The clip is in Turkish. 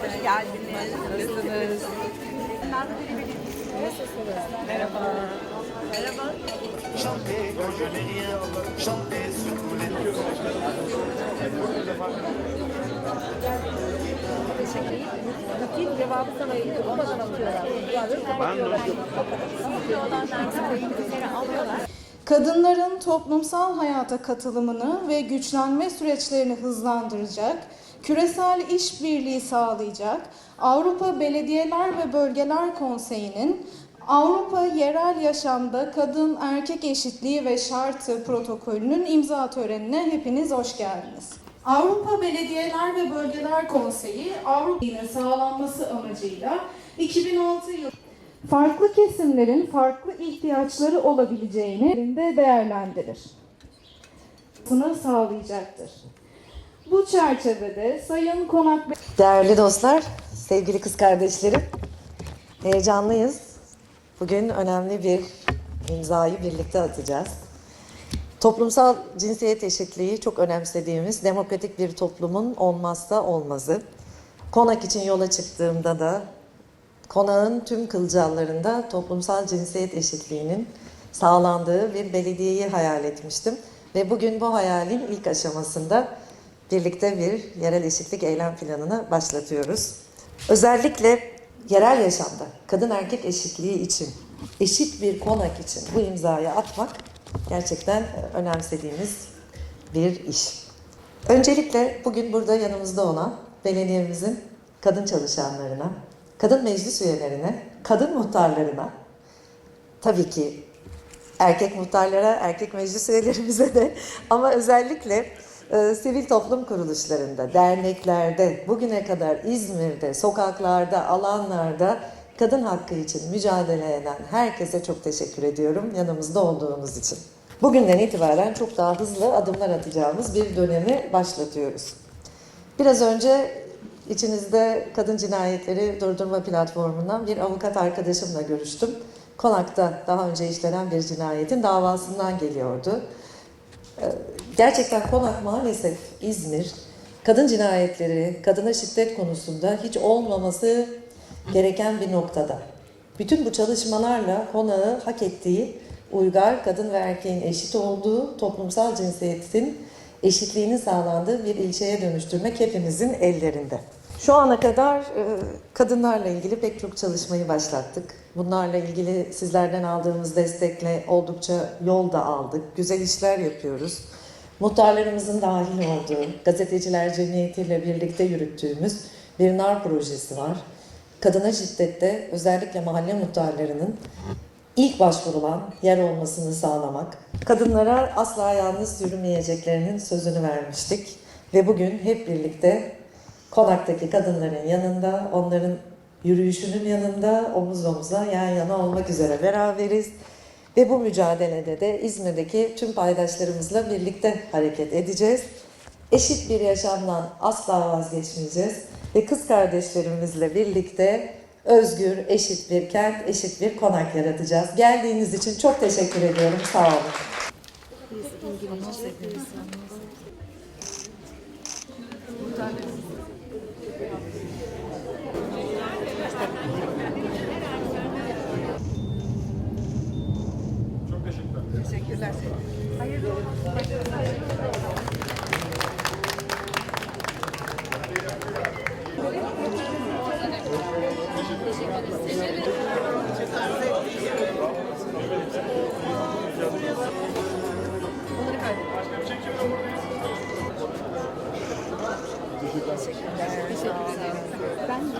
Hoş geldiniz. Nasılsınız? Merhaba. Merhaba. Cevabı sana atıyorlar. Kadınların toplumsal hayata katılımını ve güçlenme süreçlerini hızlandıracak, küresel işbirliği sağlayacak Avrupa Belediyeler ve Bölgeler Konseyi'nin Avrupa Yerel Yaşamda Kadın Erkek Eşitliği ve Şartı protokolünün imza törenine hepiniz hoş geldiniz. Avrupa Belediyeler ve Bölgeler Konseyi Avrupa'nın sağlanması amacıyla 2006 yılı farklı kesimlerin farklı ihtiyaçları olabileceğini de değerlendirir. Sını sağlayacaktır. Bu çerçevede Sayın Konak Bey Değerli dostlar, sevgili kız kardeşlerim, heyecanlıyız. Bugün önemli bir imzayı birlikte atacağız. Toplumsal cinsiyet eşitliği çok önemsediğimiz demokratik bir toplumun olmazsa olmazı. Konak için yola çıktığımda da konağın tüm kılcallarında toplumsal cinsiyet eşitliğinin sağlandığı bir belediyeyi hayal etmiştim. Ve bugün bu hayalin ilk aşamasında birlikte bir yerel eşitlik eylem planını başlatıyoruz. Özellikle yerel yaşamda kadın erkek eşitliği için, eşit bir konak için bu imzayı atmak gerçekten önemsediğimiz bir iş. Öncelikle bugün burada yanımızda olan belediyemizin kadın çalışanlarına, kadın meclis üyelerine, kadın muhtarlarına, tabii ki erkek muhtarlara, erkek meclis üyelerimize de ama özellikle e, sivil toplum kuruluşlarında, derneklerde, bugüne kadar İzmir'de, sokaklarda, alanlarda kadın hakkı için mücadele eden herkese çok teşekkür ediyorum yanımızda olduğunuz için. Bugünden itibaren çok daha hızlı adımlar atacağımız bir dönemi başlatıyoruz. Biraz önce içinizde kadın cinayetleri durdurma platformundan bir avukat arkadaşımla görüştüm. Konak'ta daha önce işlenen bir cinayetin davasından geliyordu. Gerçekten Konak maalesef İzmir kadın cinayetleri, kadına şiddet konusunda hiç olmaması gereken bir noktada. Bütün bu çalışmalarla konağı hak ettiği uygar kadın ve erkeğin eşit olduğu toplumsal cinsiyetin eşitliğinin sağlandığı bir ilçeye dönüştürmek hepimizin ellerinde. Şu ana kadar e, kadınlarla ilgili pek çok çalışmayı başlattık. Bunlarla ilgili sizlerden aldığımız destekle oldukça yol da aldık. Güzel işler yapıyoruz. Muhtarlarımızın dahil olduğu, gazeteciler cemiyetiyle birlikte yürüttüğümüz bir NAR projesi var. Kadına şiddette özellikle mahalle muhtarlarının ilk başvurulan yer olmasını sağlamak. Kadınlara asla yalnız yürümeyeceklerinin sözünü vermiştik. Ve bugün hep birlikte konaktaki kadınların yanında, onların yürüyüşünün yanında omuz omuza yan yana olmak üzere beraberiz. Ve bu mücadelede de İzmir'deki tüm paydaşlarımızla birlikte hareket edeceğiz. Eşit bir yaşamdan asla vazgeçmeyeceğiz. Ve kız kardeşlerimizle birlikte özgür, eşit bir kent, eşit bir konak yaratacağız. Geldiğiniz için çok teşekkür ediyorum. Sağ olun. Teşekkürler. Teşekkürler. Teşekkürler. Ben de.